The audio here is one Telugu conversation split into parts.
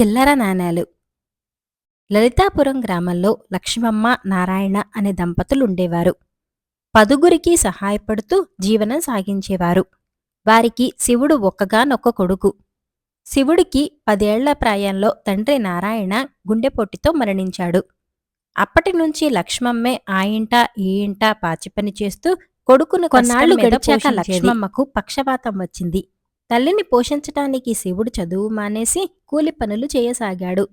చిల్లర నాణేలు. లలితాపురం గ్రామంలో లక్ష్మమ్మ నారాయణ అనే దంపతులు ఉండేవారు పదుగురికి సహాయపడుతూ జీవనం సాగించేవారు. వారికి శివుడు ఒక్కగానొక్క కొడుకు. శివుడికి పదేళ్ళ ప్రాయంలో తండ్రి నారాయణ గుండెపోటుతో మరణించాడు. అప్పటి నుంచి లక్ష్మమ్మే ఆ ఇంట ఈ ఇంట పాచిపని చేస్తూ కొడుకును కొన్నాళ్ళు గడిచాక లక్ష్మమ్మకు పక్షవాతం వచ్చింది. తల్లిని పోషించటానికి శివుడు చదువు మానేసి కూలి పనులు చేయసాగాడు.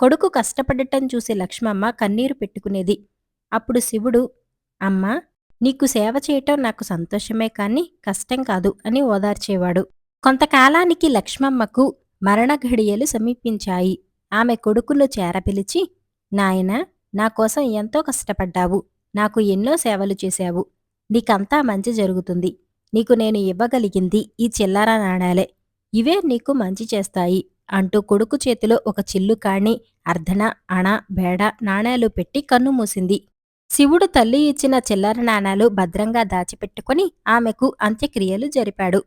కొడుకు కష్టపడటం చూసి లక్ష్మమ్మ కన్నీరు పెట్టుకునేది. అప్పుడు శివుడు అమ్మా నీకు సేవ చేయటం నాకు సంతోషమే కాని కష్టం కాదు అని ఓదార్చేవాడు. కొంతకాలానికి లక్ష్మమ్మకు మరణ ఘడియలు సమీపించాయి. ఆమె కొడుకును చేరపిలిచి నాయన నా కోసం ఎంతో కష్టపడ్డావు. నాకు ఎన్నో సేవలు చేశావు. నీకంతా మంచి జరుగుతుంది. నీకు నేను ఇవ్వగలిగింది ఈ చిల్లర నాణాలే. ఇవే నీకు మంచి చేస్తాయి అంటూ కొడుకు చేతిలో ఒక చిల్లు కాణి అర్ధన అణ బేడ నాణేలు పెట్టి కన్ను మూసింది. శివుడు తల్లి ఇచ్చిన చిల్లర నాణాలు భద్రంగా దాచిపెట్టుకుని ఆమెకు అంత్యక్రియలు జరిపాడు.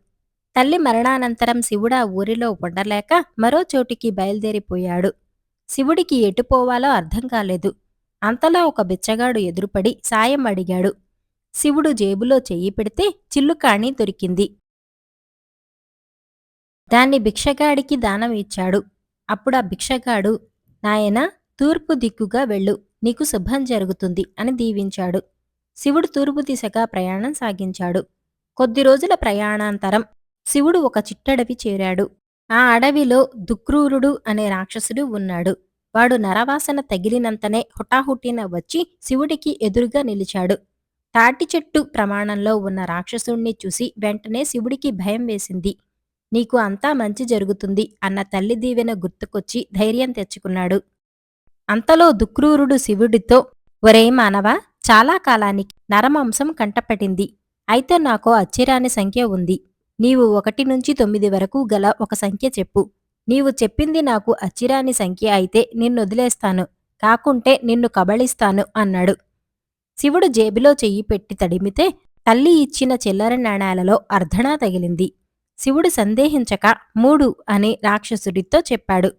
తల్లి మరణానంతరం శివుడు ఆ ఊరిలో ఉండలేక మరో చోటికి బయలుదేరిపోయాడు. శివుడికి ఎటు పోవాలో అర్థం కాలేదు. అంతలో ఒక బిచ్చగాడు ఎదురుపడి సాయం అడిగాడు. శివుడు జేబులో చెయ్యి పెడితే చిల్లుకాణి దొరికింది. దాన్ని భిక్షగాడికి దానం ఇచ్చాడు. అప్పుడా భిక్షగాడు నాయన తూర్పు దిక్కుగా వెళ్ళు నీకు శుభం జరుగుతుంది అని దీవించాడు. శివుడు తూర్పు దిశగా ప్రయాణం సాగించాడు. కొద్ది రోజుల ప్రయాణాంతరం శివుడు ఒక చిట్టడవి చేరాడు. ఆ అడవిలో దుక్రూరుడు అనే రాక్షసుడు ఉన్నాడు. వాడు నరవాసన తగిలినంతనే హుటాహుటిన వచ్చి శివుడికి ఎదురుగా నిలిచాడు. తాటి చెట్టు ప్రమాణంలో ఉన్న రాక్షసుణ్ణి చూసి వెంటనే శివుడికి భయం వేసింది. నీకు అంతా మంచి జరుగుతుంది అన్న తల్లి దీవెన గుర్తుకొచ్చి ధైర్యం తెచ్చుకున్నాడు. అంతలో దుక్రూరుడు శివుడితో ఒరే మానవ చాలా కాలానికి నరమాంసం కంటపడింది. అయితే నాకో అచ్చిరాని సంఖ్య ఉంది. నీవు ఒకటి నుంచి తొమ్మిది వరకు గల ఒక సంఖ్య చెప్పు. నీవు చెప్పింది నాకు అచ్చిరాని సంఖ్య అయితే నిన్నొదిలేస్తాను. కాకుంటే నిన్ను కబళిస్తాను అన్నాడు. శివుడు జేబులో చెయ్యి పెట్టి తడిమితే తల్లి ఇచ్చిన చిల్లర నాణాలలో అర్ధనా తగిలింది. శివుడు సందేహించక మూడు అని రాక్షసుడితో చెప్పాడు.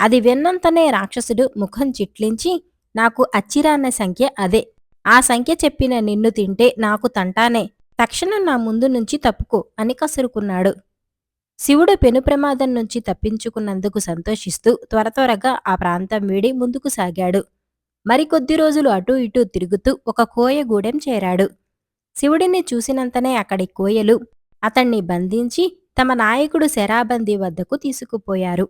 అది విన్నంతనే రాక్షసుడు ముఖం చిట్లించి నాకు అచ్చిరాన్న సంఖ్య అదే. ఆ సంఖ్య చెప్పిన నిన్ను తింటే నాకు తంటానే. తక్షణం నా ముందు నుంచి తప్పుకో అని కసురుకున్నాడు. శివుడు పెను ప్రమాదం నుంచి తప్పించుకున్నందుకు సంతోషిస్తూ త్వర త్వరగా ఆ ప్రాంతం వీడి ముందుకు సాగాడు. మరికొద్ది రోజులు అటూ ఇటూ తిరుగుతూ ఒక కోయగూడెం చేరాడు. శివుడిని చూసినంతనే అక్కడి కోయలు అతన్ని బంధించి తమ నాయకుడు శరాబందీ వద్దకు తీసుకుపోయారు.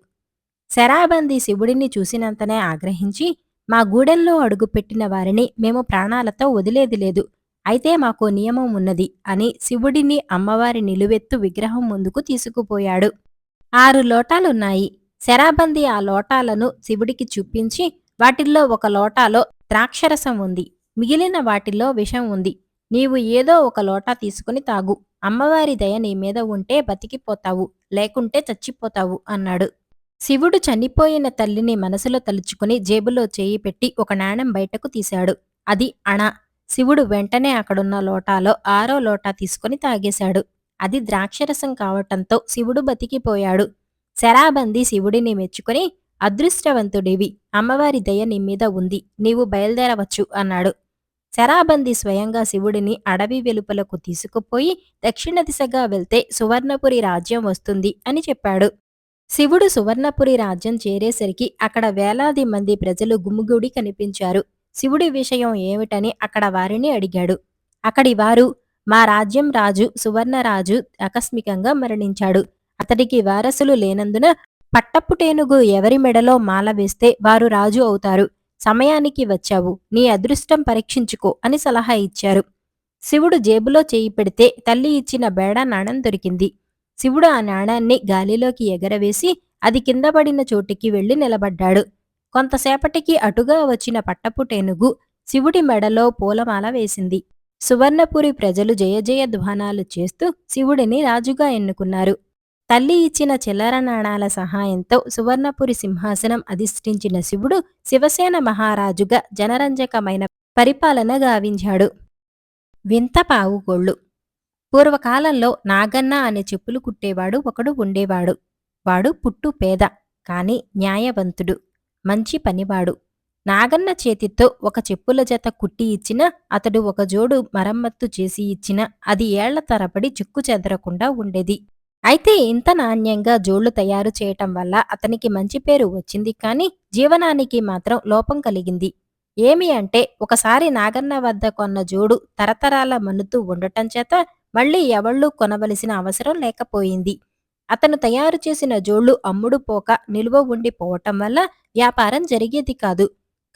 శరాబందీ శివుడిని చూసినంతనే ఆగ్రహించి మా గూడెంలో అడుగుపెట్టిన వారిని మేము ప్రాణాలతో వదిలేది లేదు. అయితే మాకు నియమం ఉన్నది అని శివుడిని అమ్మవారి నిలువెత్తు విగ్రహం ముందుకు తీసుకుపోయాడు. ఆరు లోటాలున్నాయి. శరాబందీ ఆ లోటాలను శివుడికి చూపించి వాటిల్లో ఒక లోటాలో ద్రాక్షరసం ఉంది. మిగిలిన వాటిల్లో విషం ఉంది. నీవు ఏదో ఒక లోటా తీసుకుని తాగు. అమ్మవారి దయ నీ మీద ఉంటే బతికిపోతావు. లేకుంటే చచ్చిపోతావు అన్నాడు. శివుడు చనిపోయిన తల్లిని మనసులో తలుచుకుని జేబులో చేయి పెట్టి ఒక నాణెం బయటకు తీశాడు. అది అణ. శివుడు వెంటనే అక్కడున్న లోటాలో ఆరో లోటా తీసుకుని తాగేశాడు. అది ద్రాక్షరసం కావటంతో శివుడు బతికిపోయాడు. శరాబంది శివుడిని మెచ్చుకొని అదృష్టవంతుడివి. అమ్మవారి దయ నీ మీద ఉంది. నీవు బయలుదేరవచ్చు అన్నాడు. శరాబంది స్వయంగా శివుడిని అడవి వెలుపలకు తీసుకుపోయి దక్షిణ దిశగా వెళ్తే సువర్ణపురి రాజ్యం వస్తుంది అని చెప్పాడు. శివుడు సువర్ణపురి రాజ్యం చేరేసరికి అక్కడ వేలాది మంది ప్రజలు గుమ్ముగుడి కనిపించారు. శివుడి విషయం ఏమిటని అక్కడ వారిని అడిగాడు. అక్కడి వారు మా రాజ్యం రాజు సువర్ణరాజు ఆకస్మికంగా మరణించాడు. అతడికి వారసులు లేనందున పట్టపుటేనుగు ఎవరి మెడలో మాల వేస్తే వారు రాజు అవుతారు. సమయానికి వచ్చావు. నీ అదృష్టం పరీక్షించుకో అని సలహా ఇచ్చారు. శివుడు జేబులో చేయి పెడితే తల్లి ఇచ్చిన బేడ నాణం దొరికింది. శివుడు ఆ నాణాన్ని గాలిలోకి ఎగరవేసి అది కింద పడిన చోటికి వెళ్ళి నిలబడ్డాడు. కొంతసేపటికి అటుగా వచ్చిన పట్టపుటేనుగు శివుడి మెడలో పూలమాల వేసింది. సువర్ణపురి ప్రజలు జయజయ ధ్వానాలు చేస్తూ శివుడిని రాజుగా ఎన్నుకున్నారు. తల్లి ఇచ్చిన చిల్లర నాణాల సహాయంతో సువర్ణపురి సింహాసనం అధిష్ఠించిన శివుడు శివసేన మహారాజుగా జనరంజకమైన పరిపాలన గావించాడు. వింత పావుగోళ్ళు. పూర్వకాలంలో నాగన్న అనే చెప్పులు కుట్టేవాడు ఒకడు ఉండేవాడు. వాడు పుట్టు పేద కాని న్యాయవంతుడు మంచి పనివాడు. నాగన్న చేతితో ఒక చెప్పుల జత కుట్టి ఇచ్చిన అతడు ఒక జోడు మరమ్మత్తు చేసి ఇచ్చిన అది ఏళ్ళ తరబడి చిక్కు చెదరకుండా ఉండేది. అయితే ఇంత నాణ్యంగా జోళ్ళు తయారు చేయటం వల్ల అతనికి మంచి పేరు వచ్చింది కానీ జీవనానికి మాత్రం లోపం కలిగింది. ఏమి అంటే ఒకసారి నాగన్న వద్ద కొన్న జోడు తరతరాల మన్నుతూ ఉండటం చేత మళ్ళీ ఎవళ్ళు కొనవలసిన అవసరం లేకపోయింది. అతను తయారు చేసిన జోళ్ళు అమ్ముడు పోక నిలువ ఉండిపోవటం వల్ల వ్యాపారం జరిగేది కాదు.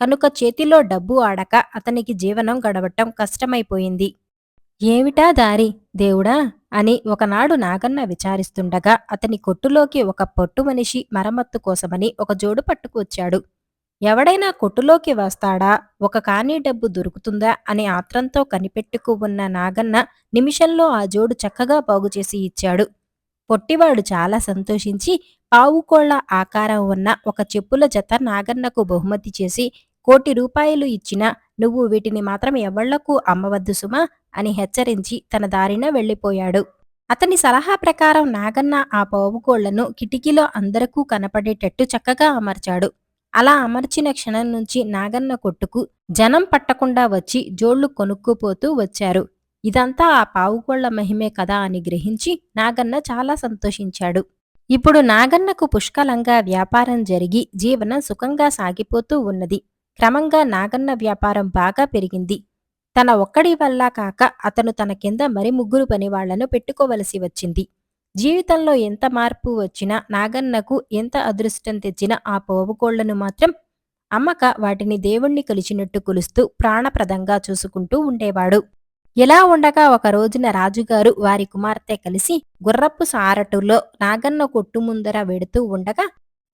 కనుక చేతిలో డబ్బు ఆడక అతనికి జీవనం గడవటం కష్టమైపోయింది. ఏమిటా దారి? దేవుడా? అని ఒకనాడు నాగన్న విచారిస్తుండగా అతని కొట్టులోకి ఒక పొట్టు మనిషి మరమ్మత్తు కోసమని ఒక జోడు పట్టుకొచ్చాడు ఎవడైనా కొట్టులోకి వస్తాడా? ఒక కానీ డబ్బు దొరుకుతుందా? అని ఆత్రంతో కనిపెట్టుకు ఉన్న నాగన్న నిమిషంలో ఆ జోడు చక్కగా బాగుచేసి ఇచ్చాడు. పొట్టివాడు చాలా సంతోషించి పావుకోళ్ళ ఆకారం ఉన్న ఒక చెప్పుల జత నాగన్నకు బహుమతి చేసి కోటి రూపాయలు ఇచ్చినా నువ్వు వీటిని మాత్రం ఎవళ్ళకు అమ్మవద్దు సుమా అని హెచ్చరించి తన దారిన వెళ్ళిపోయాడు. అతని సలహా ప్రకారం నాగన్న ఆ పావుకోళ్ళను కిటికీలో అందరకూ కనపడేటట్టు చక్కగా అమర్చాడు. అలా అమర్చిన క్షణం నుంచి నాగన్న కొట్టుకు జనం పట్టకుండా వచ్చి జోళ్ళు కొనుక్కుపోతూ వచ్చారు. ఇదంతా ఆ పావుకోళ్ళ మహిమే కదా అని గ్రహించి నాగన్న చాలా సంతోషించాడు. ఇప్పుడు నాగన్నకు పుష్కలంగా వ్యాపారం జరిగి జీవనం సుఖంగా సాగిపోతూ ఉన్నది. క్రమంగా నాగన్న వ్యాపారం బాగా పెరిగింది. తన ఒక్కడి వల్ల కాక అతను తన కింద మరి ముగ్గురు పనివాళ్ళను పెట్టుకోవలసి వచ్చింది. జీవితంలో ఎంత మార్పు వచ్చినా నాగన్నకు ఎంత అదృష్టం తెచ్చినా ఆ పోవుకోళ్ళను మాత్రం అమ్మక వాటిని దేవుణ్ణి కొలిచినట్టు కొలుస్తూ ప్రాణప్రదంగా చూసుకుంటూ ఉండేవాడు. ఇలా ఉండగా ఒక రోజున రాజుగారు వారి కుమార్తె కలిసి గుర్రపు సారటులో నాగన్న కొట్టు ముందర వెడుతూ ఉండగా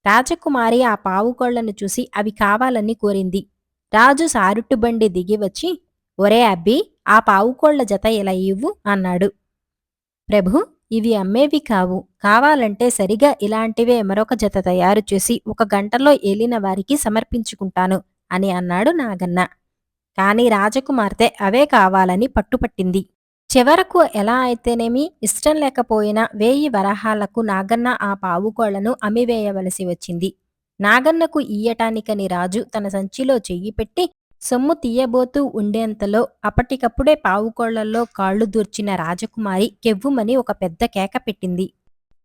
రాజకుమారి ఆ పావుకోళ్ళను చూసి అవి కావాలని కోరింది. రాజు సారుట్టుబండి దిగివచ్చి దిగి వచ్చి ఒరే అబ్బి ఆ పావుకోళ్ళ జత ఇలా ఇవ్వు? అన్నాడు. ప్రభు ఇవి అమ్మేవి కావు. కావాలంటే సరిగా ఇలాంటివే మరొక జత తయారు చేసి ఒక గంటలో ఏలిన వారికి సమర్పించుకుంటాను అని అన్నాడు నాగన్న. కాని రాజకుమార్తె అవే కావాలని పట్టుపట్టింది. చివరకు ఎలా అయితేనేమి? ఇష్టం లేకపోయినా వేయి వరహాలకు నాగన్న ఆ పావుకోళ్ళను అమ్మివేయవలసి వచ్చింది. నాగన్నకు ఈయటానికని రాజు తన సంచిలో చెయ్యి పెట్టి సొమ్ము తీయబోతూ ఉండేంతలో అప్పటికప్పుడే పావుకోళ్ళలో కాళ్ళు దూర్చిన రాజకుమారి కెవ్వుమని ఒక పెద్ద కేక పెట్టింది.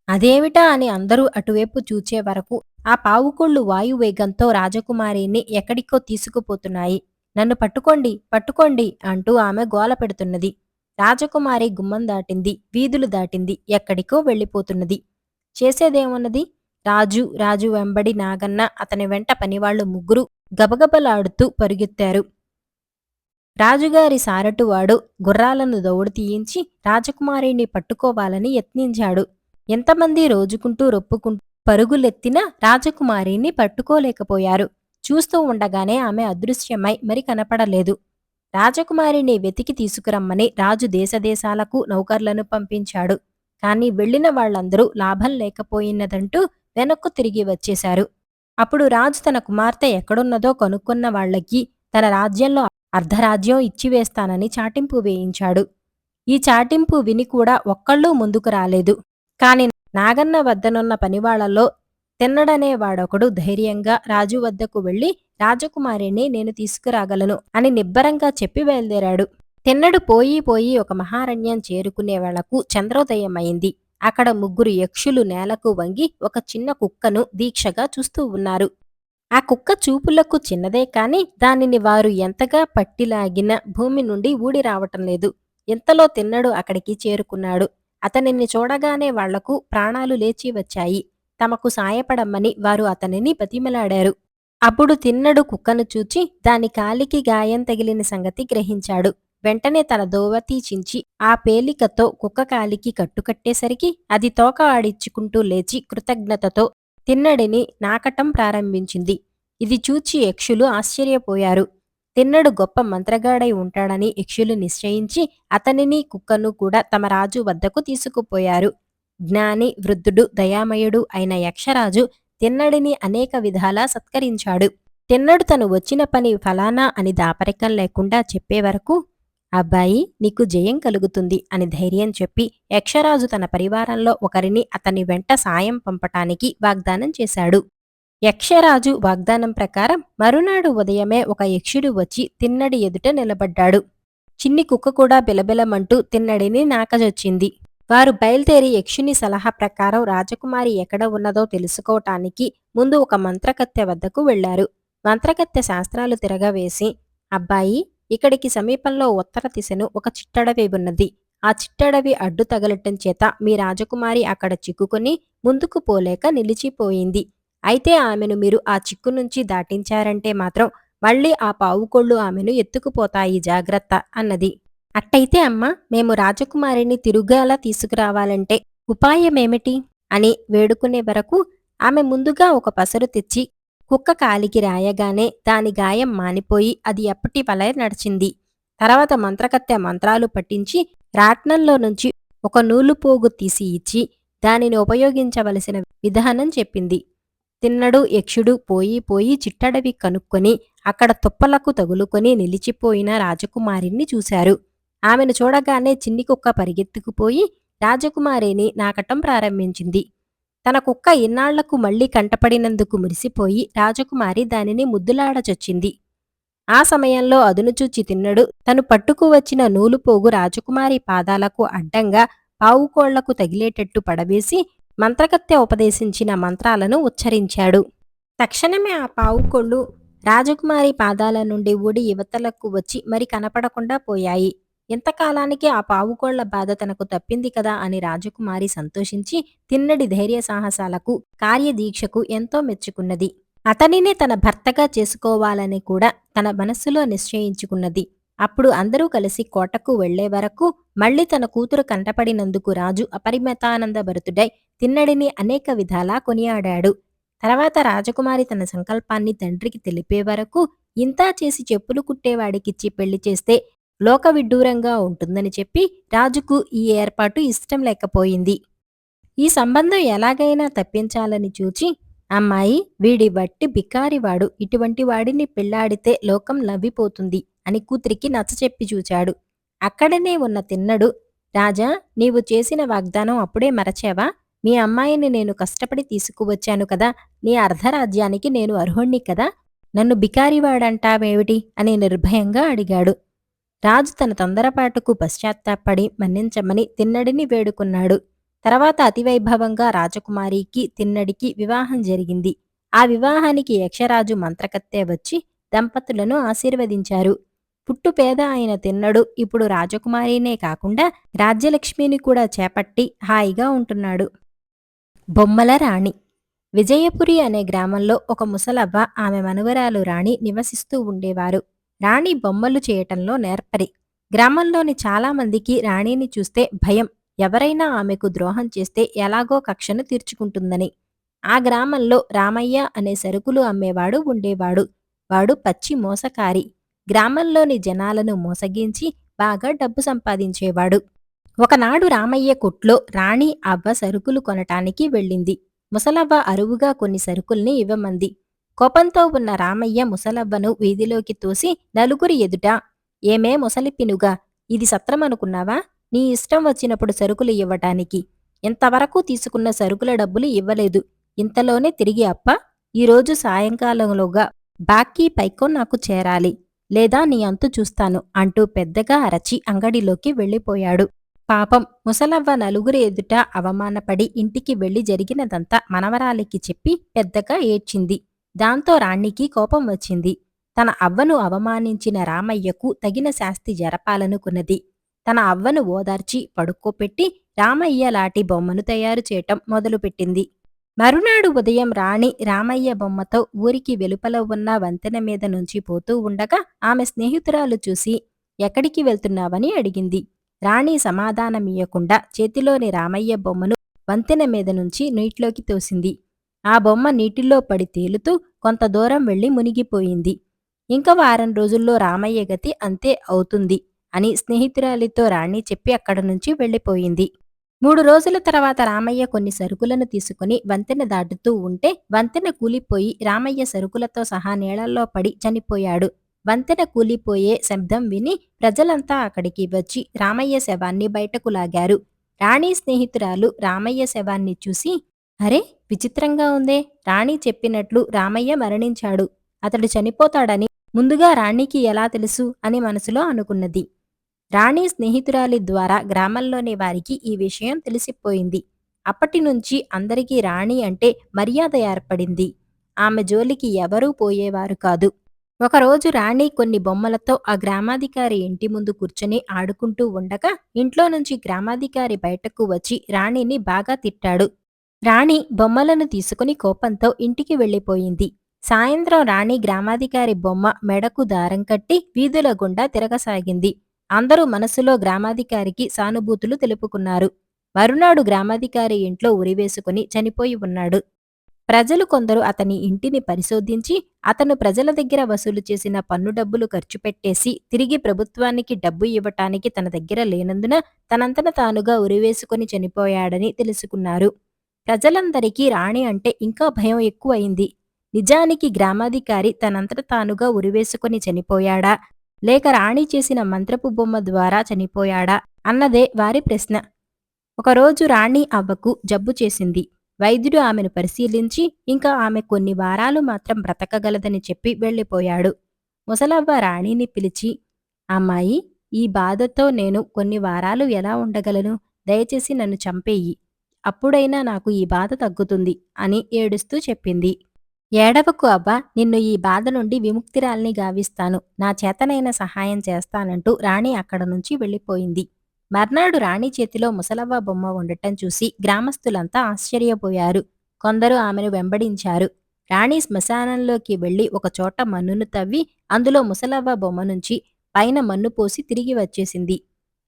అదేమిటా? అని అందరూ అటువైపు చూచే వరకు ఆ పావుకోళ్ళు వాయువేగంతో రాజకుమారిని ఎక్కడికో తీసుకుపోతున్నాయి. నన్ను పట్టుకోండి పట్టుకోండి అంటూ ఆమె గోల పెడుతున్నది. రాజకుమారి గుమ్మం దాటింది వీధులు దాటింది ఎక్కడికో వెళ్ళిపోతున్నది. చేసేదేమున్నది? రాజు రాజు వెంబడి నాగన్న అతని వెంట పనివాళ్ళు ముగ్గురు గబగబలాడుతూ పరుగెత్తారు. రాజుగారి సారటువాడు గుర్రాలను దౌడు తీయించి రాజకుమారిని పట్టుకోవాలని యత్నించాడు. ఎంతమంది రోజుకుంటూ రొప్పుకుంటూ పరుగులెత్తినా రాజకుమారిని పట్టుకోలేకపోయారు. చూస్తూ ఉండగానే ఆమె అదృశ్యమై మరి కనపడలేదు. రాజకుమారిని వెతికి తీసుకురమ్మని రాజు దేశదేశాలకు నౌకర్లను పంపించాడు. కాని వెళ్ళిన వాళ్ళందరూ లాభం లేకపోయినదంటూ వెనక్కు తిరిగి వచ్చేశారు. అప్పుడు రాజు తన కుమార్తె ఎక్కడున్నదో కనుక్కున్న వాళ్ళకి తన రాజ్యంలో అర్ధరాజ్యం ఇచ్చివేస్తానని చాటింపు వేయించాడు. ఈ చాటింపు విని కూడా ఒక్కళ్ళూ ముందుకు రాలేదు. కాని నాగన్న వద్దనున్న పనివాళ్ళలో తిన్నడనే వాడొకడు ధైర్యంగా రాజు వద్దకు వెళ్ళి రాజకుమారిని నేను తీసుకురాగలను అని నిబ్బరంగా చెప్పి బయలుదేరాడు. తిన్నడు పోయి పోయి ఒక మహారణ్యం చేరుకునే వేళకు చంద్రోదయమైంది. అక్కడ ముగ్గురు యక్షులు నేలకు వంగి ఒక చిన్న కుక్కను దీక్షగా చూస్తూ ఉన్నారు. ఆ కుక్క చూపులకు చిన్నదే కాని దానిని వారు ఎంతగా పట్టిలాగిన భూమి నుండి ఊడి రావటం లేదు. ఇంతలో తిన్నడు అక్కడికి చేరుకున్నాడు. అతనిని చూడగానే వాళ్ళకు ప్రాణాలు లేచి వచ్చాయి. తమకు సాయపడమ్మని వారు అతనిని బతిమలాడారు. అప్పుడు తిన్నడు కుక్కను చూచి దాని కాలికి గాయం తగిలిన సంగతి గ్రహించాడు. వెంటనే తన దోవతీ చించి ఆ పేలికతో కుక్క కాలికి కట్టుకట్టేసరికి అది తోక ఆడిచ్చుకుంటూ లేచి కృతజ్ఞతతో తిన్నడిని నాకటం ప్రారంభించింది. ఇది చూచి యక్షులు ఆశ్చర్యపోయారు. తిన్నడు గొప్ప మంత్రగాడై ఉంటాడని యక్షులు నిశ్చయించి అతనిని కుక్కను కూడా తమ రాజు వద్దకు తీసుకుపోయారు. జ్ఞాని వృద్ధుడు దయామయుడు అయిన యక్షరాజు తిన్నడిని అనేక విధాలా సత్కరించాడు. తిన్నడు తను వచ్చిన పని ఫలానా అని దాపరికం లేకుండా చెప్పే వరకు అబ్బాయి నీకు జయం కలుగుతుంది అని ధైర్యం చెప్పి యక్షరాజు తన పరివారంలో ఒకరిని అతని వెంట సాయం పంపటానికి వాగ్దానం చేశాడు. యక్షరాజు వాగ్దానం ప్రకారం మరునాడు ఉదయమే ఒక యక్షుడు వచ్చి తిన్నడి ఎదుట నిలబడ్డాడు. చిన్ని కుక్క కూడా బిలబిలమంటూ తిన్నడిని నాకజొచ్చింది. వారు బయలుదేరి యక్షుని సలహా ప్రకారం రాజకుమారి ఎక్కడ ఉన్నదో తెలుసుకోవటానికి ముందు ఒక మంత్రకత్తె వద్దకు వెళ్ళారు మంత్రకత్తె శాస్త్రాలు తిరగవేసి అబ్బాయి ఇక్కడికి సమీపంలో ఉత్తర దిశను ఒక చిట్టడవి ఉన్నది. ఆ చిట్టడవి అడ్డు తగలటం చేత మీ రాజకుమారి అక్కడ చిక్కుకుని ముందుకు పోలేక నిలిచిపోయింది. అయితే ఆమెను మీరు ఆ చిక్కు నుంచి దాటించారంటే మాత్రం మళ్ళీ ఆ పావుకొళ్ళు ఆమెను ఎత్తుకుపోతాయి జాగ్రత్త అన్నది. అట్టయితే అమ్మ మేము రాజకుమారిని తిరుగాల తీసుకురావాలంటే ఉపాయమేమిటి? అని వేడుకునే వరకు ఆమె ముందుగా ఒక పసరు తెచ్చి కుక్క కాలికి రాయగానే దాని గాయం మానిపోయి అది ఎప్పటి వలె నడిచింది. తర్వాత మంత్రకత్తె మంత్రాలు పట్టించి రాట్నంలో నుంచి ఒక నూలు పోగు తీసి ఇచ్చి దానిని ఉపయోగించవలసిన విధానం చెప్పింది. తిన్నడు యక్షుడు పోయి పోయి చిట్టడవి కనుక్కొని అక్కడ తుప్పలకు తగులుకొని నిలిచిపోయిన రాజకుమారిని చూశారు. ఆమెను చూడగానే చిన్ని కుక్క పరిగెత్తుకుపోయి రాజకుమారిని నాకటం ప్రారంభించింది. తన కుక్క ఇన్నాళ్ళకు మళ్ళీ కంటపడినందుకు మురిసిపోయి రాజకుమారి దానిని ముద్దులాడచొచ్చింది. ఆ సమయంలో అదునుచూచి తిన్నడు. తను పట్టుకు వచ్చిన నూలుపోగు రాజకుమారి పాదాలకు అడ్డంగా పావుకోళ్ళకు తగిలేటట్టు పడవేసి మంత్రకత్తె ఉపదేశించిన మంత్రాలను ఉచ్చరించాడు. తక్షణమే ఆ పావుకోళ్ళు రాజకుమారి పాదాల నుండి ఊడి యువతలకు వచ్చి మరి కనపడకుండా పోయాయి. ఇంతకాలానికి ఆ పావుకోళ్ళ బాధ తనకు తప్పింది కదా అని రాజకుమారి సంతోషించి తిన్నడి ధైర్య సాహసాలకు కార్యదీక్షకు ఎంతో మెచ్చుకున్నది. అతనినే తన భర్తగా చేసుకోవాలని కూడా తన మనస్సులో నిశ్చయించుకున్నది. అప్పుడు అందరూ కలిసి కోటకు వెళ్ళే వరకు మళ్ళీ తన కూతురు కంటపడినందుకు రాజు అపరిమితానందభరితుడై తిన్నడిని అనేక విధాలా కొనియాడాడు. తర్వాత రాజకుమారి తన సంకల్పాన్ని తండ్రికి తెలిపే వరకు ఇంతా చేసి చెప్పులు కుట్టేవాడికిచ్చి పెళ్ళి చేస్తే లోక విడ్డూరంగా ఉంటుందని చెప్పి రాజుకు ఈ ఏర్పాటు ఇష్టం లేకపోయింది. ఈ సంబంధం ఎలాగైనా తప్పించాలని చూచి అమ్మాయి వీడి బట్టి బికారివాడు. ఇటువంటి వాడిని పెళ్ళాడితే లోకం లవ్విపోతుంది అని కూతురికి నచ్చచెప్పి చూచాడు. అక్కడనే ఉన్న తిన్నడు. రాజా నీవు చేసిన వాగ్దానం అప్పుడే మరచావా? మీ అమ్మాయిని నేను కష్టపడి తీసుకువచ్చాను కదా. నీ అర్ధరాజ్యానికి నేను అర్హుణ్ణి కదా. నన్ను బికారివాడంటావేమిటి? అని నిర్భయంగా అడిగాడు. రాజు తన తొందరపాటుకు పశ్చాత్తాపడి మన్నించమని తిన్నడిని వేడుకున్నాడు. తర్వాత అతివైభవంగా రాజకుమారికి తిన్నడికి వివాహం జరిగింది. ఆ వివాహానికి యక్షరాజు మంత్రకత్తె వచ్చి దంపతులను ఆశీర్వదించారు. పుట్టు పేద అయిన తిన్నడు ఇప్పుడు రాజకుమారినే కాకుండా రాజ్యలక్ష్మిని కూడా చేపట్టి హాయిగా ఉంటున్నాడు. బొమ్మల రాణి. విజయపురి అనే గ్రామంలో ఒక ముసలవ్వ ఆమె మనువరాలు రాణి నివసిస్తూ ఉండేవారు. రాణి బొమ్మలు చేయటంలో నేర్పరి. గ్రామంలోని చాలామందికి రాణిని చూస్తే భయం. ఎవరైనా ఆమెకు ద్రోహం చేస్తే ఎలాగో కక్షను తీర్చుకుంటుందని. ఆ గ్రామంలో రామయ్య అనే సరుకులు అమ్మేవాడు ఉండేవాడు. వాడు పచ్చి మోసకారి. గ్రామంలోని జనాలను మోసగించి బాగా డబ్బు సంపాదించేవాడు. ఒకనాడు రామయ్య కొట్లో రాణి అవ్వ సరుకులు కొనటానికి వెళ్ళింది. ముసలవ్వ అరువుగా కొన్ని సరుకుల్ని ఇవ్వమంది. కోపంతో ఉన్న రామయ్య ముసలవ్వను వీధిలోకి తోసి నలుగురి ఎదుట ఏమే ముసలిపినుగా ఇది సత్రమనుకున్నావా నీ ఇష్టం వచ్చినప్పుడు సరుకులు ఇవ్వటానికి. ఇంతవరకు తీసుకున్న సరుకుల డబ్బులు ఇవ్వలేదు. ఇంతలోనే తిరిగి అప్ప ఈరోజు సాయంకాలంలోగా బాకీ పైకో నాకు చేరాలి. లేదా నీ అంతు చూస్తాను అంటూ పెద్దగా అరచి అంగడిలోకి వెళ్ళిపోయాడు. పాపం ముసలవ్వ నలుగురి ఎదుట అవమానపడి ఇంటికి వెళ్ళి జరిగినదంతా మనవరాలికి చెప్పి పెద్దగా ఏడ్చింది. దాంతో రాణికి కోపం వచ్చింది. తన అవ్వను అవమానించిన రామయ్యకు తగిన శాస్తి జరపాలనుకున్నది. తన అవ్వను ఓదార్చి పడుక్కోపెట్టి రామయ్య లాటి బొమ్మను తయారు చేయటం మొదలుపెట్టింది. మరునాడు ఉదయం రాణి రామయ్య బొమ్మతో ఊరికి వెలుపల ఉన్న వంతెన మీద నుంచి పోతూ ఉండగా ఆమె స్నేహితురాలు చూసి ఎక్కడికి వెళ్తున్నావని అడిగింది. రాణి సమాధానమియ్యకుండా చేతిలోని రామయ్య బొమ్మను వంతెన మీద నుంచి నీటిలోకి తోసింది. ఆ బొమ్మ నీటిలో పడి తేలుతూ కొంత దూరం వెళ్ళి మునిగిపోయింది. ఇంక వారం రోజుల్లో రామయ్య గతి అంతే అవుతుంది అని స్నేహితురాలితో రాణి చెప్పి అక్కడ నుంచి వెళ్ళిపోయింది. మూడు రోజుల తర్వాత రామయ్య కొన్ని సరుకులను తీసుకుని వంతెన దాటుతూ ఉంటే వంతెన కూలిపోయి రామయ్య సరుకులతో సహా నీళ్ళలో పడి చనిపోయాడు. వంతెన కూలిపోయే శబ్దం విని ప్రజలంతా అక్కడికి వచ్చి రామయ్య శవాన్ని బయటకు లాగారు. రాణి స్నేహితురాలు రామయ్య శవాన్ని చూసి అరే విచిత్రంగా ఉందే. రాణి చెప్పినట్లు రామయ్య మరణించాడు. అతడు చనిపోతాడని ముందుగా రాణికి ఎలా తెలుసు అని మనసులో అనుకున్నది. రాణి స్నేహితురాలి ద్వారా గ్రామంలోని వారికి ఈ విషయం తెలిసిపోయింది. అప్పటి నుంచి అందరికీ రాణి అంటే మర్యాద ఏర్పడింది. ఆమె జోలికి ఎవరూ పోయేవారు కాదు. ఒకరోజు రాణి కొన్ని బొమ్మలతో ఆ గ్రామాధికారి ఇంటి ముందు కూర్చొని ఆడుకుంటూ ఉండగా ఇంట్లో నుంచి గ్రామాధికారి బయటకు వచ్చి రాణిని బాగా తిట్టాడు. రాణి బొమ్మలను తీసుకుని కోపంతో ఇంటికి వెళ్ళిపోయింది. సాయంత్రం రాణి గ్రామాధికారి బొమ్మ మెడకు దారం కట్టి వీధుల గుండా తిరగసాగింది. అందరూ మనసులో గ్రామాధికారికి సానుభూతులు తెలుపుకున్నారు. మరునాడు గ్రామాధికారి ఇంట్లో ఉరివేసుకుని చనిపోయి ఉన్నాడు. ప్రజలు కొందరు అతని ఇంటిని పరిశోధించి అతను ప్రజల దగ్గర వసూలు చేసిన పన్ను డబ్బులు ఖర్చు పెట్టేసి తిరిగి ప్రభుత్వానికి డబ్బు ఇవ్వటానికి తన దగ్గర లేనందున తనంతట తానుగా ఉరివేసుకుని చనిపోయాడని తెలుసుకున్నారు. ప్రజలందరికీ రాణి అంటే ఇంకా భయం ఎక్కువయింది నిజానికి గ్రామాధికారి తనంతట తానుగా ఉరివేసుకుని చనిపోయాడా? లేక రాణి చేసిన మంత్రపు బొమ్మ ద్వారా చనిపోయాడా? అన్నదే వారి ప్రశ్న. ఒకరోజు రాణి అవ్వకు జబ్బు చేసింది. వైద్యుడు ఆమెను పరిశీలించి ఇంకా ఆమె కొన్ని వారాలు మాత్రం బ్రతకగలదని చెప్పి వెళ్ళిపోయాడు. ముసలవ్వ రాణిని పిలిచి అమ్మాయి ఈ బాధతో నేను కొన్ని వారాలు ఎలా ఉండగలను? దయచేసి నన్ను చంపేయి. అప్పుడైనా నాకు ఈ బాధ తగ్గుతుంది అని ఏడుస్తూ చెప్పింది. ఏడవకు అబ్బా నిన్ను ఈ బాధ నుండి విముక్తిరాల్ని గావిస్తాను. నా చేతనైన సహాయం చేస్తానంటూ రాణి అక్కడ నుంచి వెళ్ళిపోయింది. మర్నాడు రాణి చేతిలో ముసలవ్వ బొమ్మ ఉండటం చూసి గ్రామస్తులంతా ఆశ్చర్యపోయారు. కొందరు ఆమెను వెంబడించారు. రాణి శ్మశానంలోకి వెళ్ళి ఒకచోట మన్నును తవ్వి అందులో ముసలవ్వ బొమ్మ నుంచి పైన మన్ను పోసి తిరిగి వచ్చేసింది.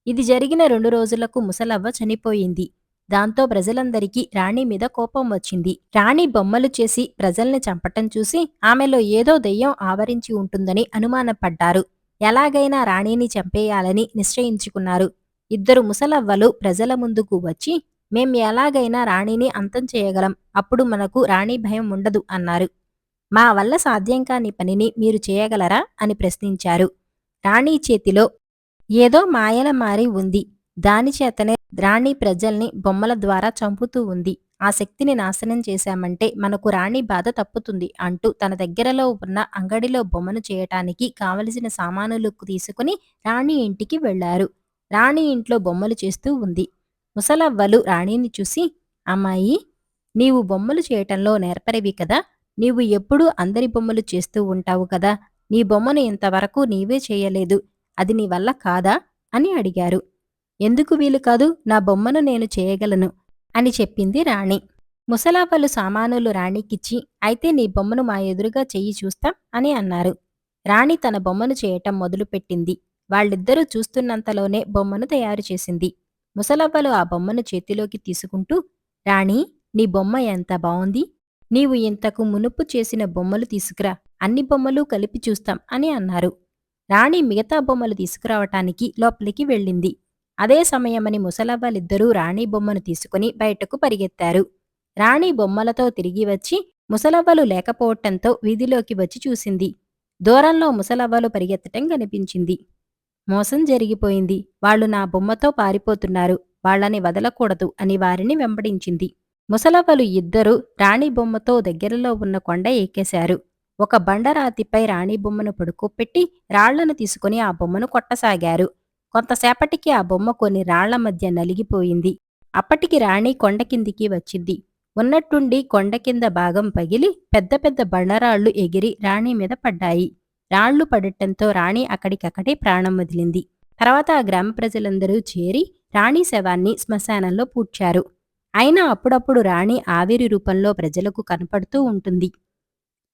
ఇది జరిగిన రెండు రోజులకు ముసలవ్వ చనిపోయింది. దాంతో ప్రజలందరికీ రాణి మీద కోపం వచ్చింది. రాణి బొమ్మలు చేసి ప్రజల్ని చంపటం చూసి ఆమెలో ఏదో దెయ్యం ఆవరించి ఉంటుందని అనుమానపడ్డారు. ఎలాగైనా రాణిని చంపేయాలని నిశ్చయించుకున్నారు. ఇద్దరు ముసలవ్వలు ప్రజల ముందుకు వచ్చి మేం ఎలాగైనా రాణిని అంతం చేయగలం అప్పుడు మనకు రాణి భయం ఉండదు అన్నారు. మా వల్ల సాధ్యం కాని పనిని మీరు చేయగలరా? అని ప్రశ్నించారు. రాణి చేతిలో ఏదో మాయల మారి ఉంది. దానిచేతనే రాణి ప్రజల్ని బొమ్మల ద్వారా చంపుతూ ఉంది. ఆ శక్తిని నాశనం చేశామంటే మనకు రాణి బాధ తప్పుతుంది అంటూ తన దగ్గరలో ఉన్న అంగడిలో బొమ్మను చేయటానికి కావలసిన సామానులు తీసుకుని రాణి ఇంటికి వెళ్ళారు రాణి ఇంట్లో బొమ్మలు చేస్తూ ఉంది. ముసలవ్వలు రాణిని చూసి అమ్మాయి నీవు బొమ్మలు చేయటంలో నేర్పరివి కదా. నీవు ఎప్పుడూ అందరి బొమ్మలు చేస్తూ ఉంటావు కదా. నీ బొమ్మను ఇంతవరకు నీవే చేయలేదు. అది నీ వల్ల కాదా? అని అడిగారు. ఎందుకు వీలు కాదు నా బొమ్మను నేను చేయగలను? అని చెప్పింది రాణి. ముసలాపలు సామానులు రాణికిచ్చి అయితే నీ బొమ్మను మా ఎదురుగా చెయ్యి చూస్తాం అని అన్నారు. రాణి తన బొమ్మను చేయటం మొదలుపెట్టింది. వాళ్ళిద్దరూ చూస్తున్నంతలోనే బొమ్మను తయారు చేసింది. ముసలవ్వలు ఆ బొమ్మను చేతిలోకి తీసుకుంటూ రాణి నీ బొమ్మ ఎంత బావుంది? నీవు ఇంతకు మునుపు చేసిన బొమ్మలు తీసుకురా. అన్ని బొమ్మలు కలిపి చూస్తాం అని అన్నారు. రాణి మిగతా బొమ్మలు తీసుకురావటానికి లోపలికి వెళ్ళింది. అదే సమయమని ముసలవ్వలిద్దరూ రాణి బొమ్మను తీసుకుని బయటకు పరిగెత్తారు. రాణి బొమ్మలతో తిరిగి వచ్చి ముసలవ్వలు లేకపోవటంతో వీధిలోకి వచ్చి చూసింది. దూరంలో ముసలవ్వలు పరిగెత్తటం కనిపించింది. మోసం జరిగిపోయింది. వాళ్ళు నా బొమ్మతో పారిపోతున్నారు. వాళ్ళని వదలకూడదు అని వారిని వెంబడించింది. ముసలవ్వలు ఇద్దరూ రాణి బొమ్మతో దగ్గరలో ఉన్న కొండ ఎక్కేశారు. ఒక బండరాతిపై రాణి బొమ్మను పడుకోపెట్టి రాళ్ళను తీసుకుని ఆ బొమ్మను కొట్టసాగారు. కొంతసేపటికి ఆ బొమ్మ కొన్ని రాళ్ళ మధ్య నలిగిపోయింది. అప్పటికి రాణి కొండ కిందికి వచ్చింది. ఉన్నట్టుండి కొండ కింద భాగం పగిలి పెద్ద పెద్ద బండరాళ్ళు ఎగిరి రాణి మీద పడ్డాయి. రాళ్ళు పడటంతో రాణి అక్కడికక్కడే ప్రాణం వదిలింది. తర్వాత ఆ గ్రామ ప్రజలందరూ చేరి రాణి శవాన్ని శ్మశానంలో పూడ్చారు. అయినా అప్పుడప్పుడు రాణి ఆవిరి రూపంలో ప్రజలకు కనపడుతూ ఉంటుంది.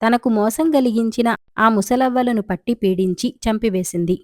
తనకు మోసం కలిగించిన ఆ ముసలవ్వలను పట్టి పీడించి చంపివేసింది.